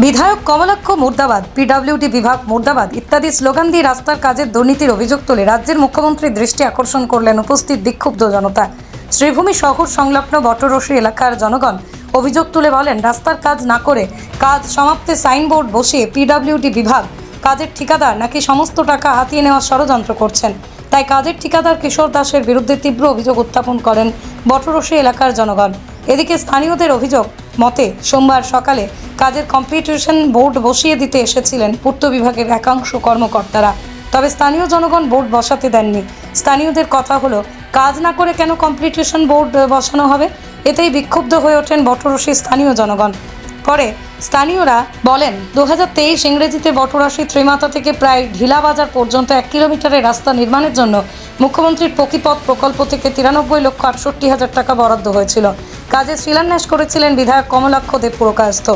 বিধায়ক কমলাক্ষ মুর্দাবাদ পিডব্লিউডি বিভাগ মুর্দাবাদ ইত্যাদি স্লোগান দিয়ে রাস্তার কাজের দুর্নীতির অভিযোগ তুলে রাজ্যের মুখ্যমন্ত্রীর দৃষ্টি আকর্ষণ করলেন উপস্থিত বিক্ষুব্ধ জনতা। শ্রীভূমি শহর সংলগ্ন বটরসি এলাকার জনগণ অভিযোগ তুলে বলেন, রাস্তার কাজ না করে কাজ সমাপ্তে সাইনবোর্ড বসিয়ে পিডব্লিউডি বিভাগ কাজের ঠিকাদার নাকি সমস্ত টাকা হাতিয়ে নেওয়ার ষড়যন্ত্র করছেন। তাই কাজের ঠিকাদার কিশোর দাসের বিরুদ্ধে তীব্র অভিযোগ উত্থাপন করেন বটরসি এলাকার জনগণ। এদিকে স্থানীয়দের অভিযোগ মতে, সোমবার সকালে কাজের কম্পিটিশন বোর্ড বসিয়ে দিতে এসেছিলেন পূর্ত বিভাগের একাংশ কর্মকর্তারা। তবে স্থানীয় জনগণ বোর্ড বসাতে দেননি। স্থানীয়দের কথা হলো, কাজ না করে কেন কম্পিটিশন বোর্ড বসানো হবে? এতেই বিক্ষুব্ধ হয়ে ওঠেন বটরসি স্থানীয় জনগণ। পরে স্থানীয়রা বলেন দু হাজার তেইশ ইংরেজিতে বটরাশি ত্রিমাতা থেকে প্রায় ঢিলা বাজার পর্যন্ত এক কিলোমিটারের রাস্তা নির্মাণের জন্য মুখ্যমন্ত্রীর পকিপথ প্রকল্প থেকে তিরানব্বই লক্ষ আটষট্টি হাজার টাকা বরাদ্দ হয়েছিল। কাজে শিলান্যাস করেছিলেন বিধায়ক কমলাক্ষ দেব পুরকায়স্থ।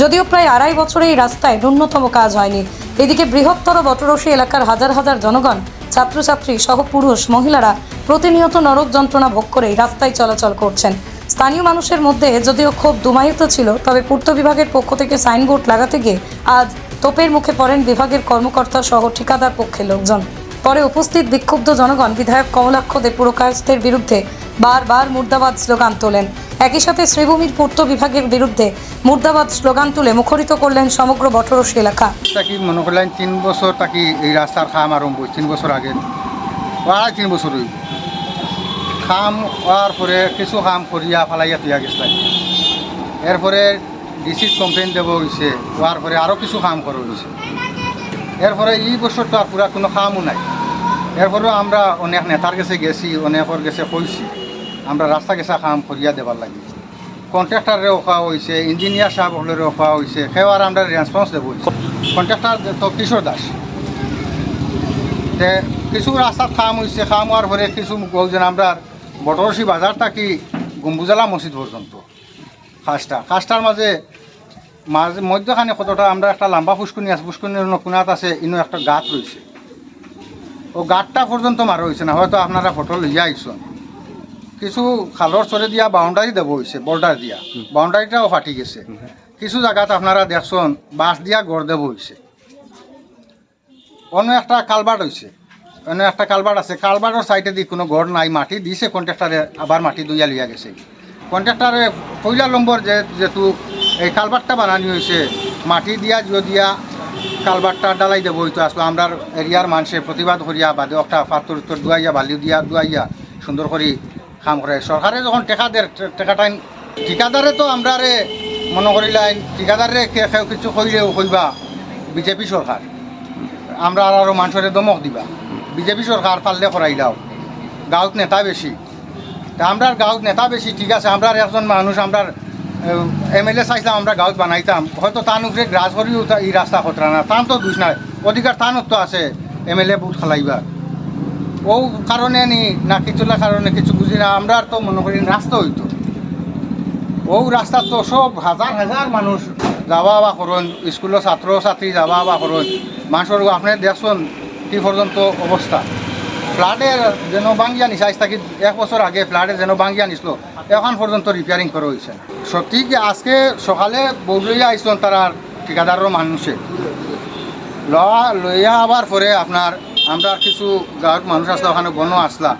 যদিও প্রায় আড়াই বছরে এই রাস্তায় ন্যূনতম কাজ হয়নি। এদিকে বৃহত্তর বটরসি এলাকার হাজার হাজার জনগণ, ছাত্রছাত্রী সহ পুরুষ, মহিলারা প্রতিনিয়ত নরক যন্ত্রণা ভোগ করেই রাস্তায় চলাচল করছেন। স্থানীয় মানুষের মধ্যে যদিও ক্ষোভ দুমায়িত ছিল, তবে পূর্ত বিভাগের পক্ষ থেকে সাইনবোর্ড লাগাতে গিয়ে আজ তোপের মুখে পড়েন বিভাগের কর্মকর্তা সহ ঠিকাদার পক্ষের লোকজন। পরে উপস্থিত বিক্ষুব্ধ জনগণ বিধায়ক কমলাক্ষ দে পুরকায়স্থের বিরুদ্ধে বারবার মুর্দাবাদ স্লোগান তোলেন। একই সাথে শ্রীভূমির পূর্ত বিভাগের বিরুদ্ধে মুর্দাবাদ স্লোগান তুলে মুখরিত করলেন সমগ্র বটরসি এলাকা। তাকি মনে করলেন তিন বছর তাকি এই রাস্তার খাম আরম্ভ তিন বছর আগে। আড়াই, তিন বছর হইব খাম হওয়ার পরে কিছু খাম করিয়া ফালাইয়া তুইয়া গেছিল এরপরে ডিসিট কমপ্লেন দেব হয়েছে হওয়ার পরে আরও কিছু কাম করা হয়েছে এরপরে এই বছর তো আর পুরা কোনো কামও নাই। এরপরেও আমরা অনেক নেতার কাছে গেছি, অনেকের কাছে কইছি। আমরা রাস্তা গেছা কাম করিয়া দেবার লাগি। কন্ট্রাক্টারে ওখা হয়েছে ইঞ্জিনিয়ার সাহেব হলের ওখা হয়েছে সেও আমরা রেসপন্স দেব কন্ট্রাক্টার তো কিশোর দাস। কিছু রাস্তাত খাম হয়েছে খাম হওয়ার পরে কিছু বলছেন আমরা বটরসি বাজার থাকি গম্বুজালা মসজিদ পর্যন্ত। খাসটা, খাসটার মাঝে মাঝে, মধ্যখানে কতটা, আমরা একটা লম্বা ফুসকুনি আছে, ফুসকুনির কোনাত আছে, ইনো একটা গাত রয়েছে ও গাতটা পর্যন্ত মারা হয়েছে না, হয়তো আপনারা ফটো লইয়া আইসন। কিছু খালর চরে দিয়া বাউন্ডারি দেব হয়েছে বর্ডার দিয়া। বাউন্ডারিটাও ফাটি গেছে। কিছু জায়গাত আপনারা দেখছেন বাঁশ দিয়া গড় দেব হয়েছে অন্য একটা কালবার্ট হয়েছে অন্য একটা কালবার্ট আছে। কালবার্টের সাইডে দি কোনো গড় নাই মাটি দিছে কন্ট্রাক্টারে আবার মাটি দুইয়া লইয়া গেছে। কন্ট্রাক্টারে পয়লা নম্বর যে যেহেতু এই কালবারটা বানানি হয়েছে মাটি দিয়া জিও দিয়া কালবারটা ডালাই দেবো হইতো আসলে আমরা এরিয়ার মানুষে প্রতিবাদ করিয়া বাদে একটা পাথর উত্তর দুয়াইয়া বালি দিয়া দুয়াইয়া সুন্দর করে কাম করে। সরকারে যখন টেকা দেয় টেকাটাই ঠিকাদারে তো আমরা মনে করিলাই ঠিকাদারে কে কেউ কিছু কইলেও কইবা, বিজেপি সরকার। আমরা আর আরও মানুষের দমক দিবা। বিজেপি সরকার পারলে করাই দাও। গাঁৱত নেতা বেশি। তা আমরা গাঁৱত নেতা বেশি, ঠিক আছে, আমরা একজন মানুষ, আমরা এম এল এ চাইছিলাম, আমরা গাঁৱত বানাইতাম। হয়তো তান উপরে গ্রাস করিও এই রাস্তা খতরা না। তান তো দুষ নাই। অধিকার তানত তো আছে, এম এল এ বুথ খালাইবার। ও কারণে নি, না কিছুলা কারণে কিছু বুঝি না, আমরা তো মনে করি রাস্তা হইতো। ও রাস্তা তো সব হাজার হাজার মানুষ যাওয়া আওয়া করুন স্কুলের ছাত্র ছাত্রী যাওয়া আওয়া করুন মানুষের আপনি দেখছেন কি পর্যন্ত অবস্থা। ফ্লাডের যেন বাঙ্গিয়া নিছে, আজ থাকি এক বছর আগে ফ্লাডে যেন বাঙ্গিয়া নিছিল, এখন পর্যন্ত রিপেয়ারিং করা হয়েছে সত্যি কি আজকে সকালে বৌলইয়া আইসন তারা ঠিকাদারের মানুষে। লওয়া লইয়া আবার পরে আপনার আমরা কিছু গাঁৱত মানুষ আসলা ওখানে বনো আসলা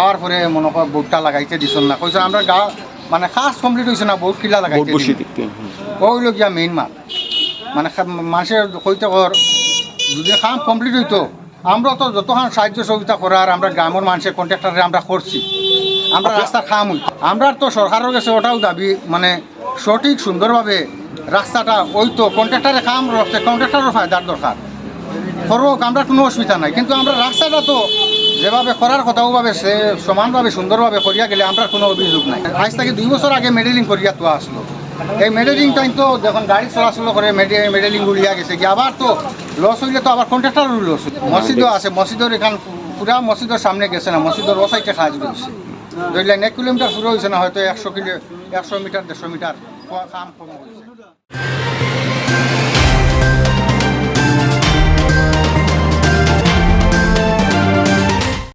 আবার পরে মনে কর বোর্ডটা লাগাইতে দিছন না। কইছে আমরা গাঁও মানে কাজ কমপ্লিট হয়েছে না বোর্ড কিলা লাগাইতে। ওইলো গিয়া মেইন মাল। মানে মানুষের কইতে কর যদি কাম কমপ্লিট হইতো আমরা তো যতক্ষণ সাহায্য সহযোগিতা করার আমরা গ্রামের মানুষের কন্ট্রাক্টারে আমরা করছি। আমরা রাস্তা খাম হইতো। আমরা তো সরকারের কাছে ওটাও দাবি মানে সঠিক সুন্দরভাবে রাস্তাটা ওই তো কন্ট্রাক্টারে কাম রয়েছে কন্ট্রাক্টারও ফায়দার দরকার। করুক আমরা কোনো অসুবিধা নাই। কিন্তু আমরা রাস্তাটা তো যেভাবে করার কথা, ওভাবে সে সমানভাবে, সুন্দরভাবে করিয়া গেলে আমরা কোনো অভিযোগ নাই। আজ থেকে দুই বছর আগে মেডেলিং করিয়া তো আসলো। এই মেডেলিং টাইম তো যখন গাড়ি চলাচল করে মেডেলিং উড়িয়া গেছে। কি আবার তো লস হইলে তো আবার কন্ট্রাক্টারও লস মসজিদও আছে, মসজিদের এখান পুরা মসজিদের সামনে গেছে না, মসজিদের ও সাইডে কাজ রয়েছে ধরলেন এক কিলোমিটার শুরু হয়েছে না, হয়তো একশো কিলো, একশো মিটার, দেড়শো মিটার কাম কম হয়েছে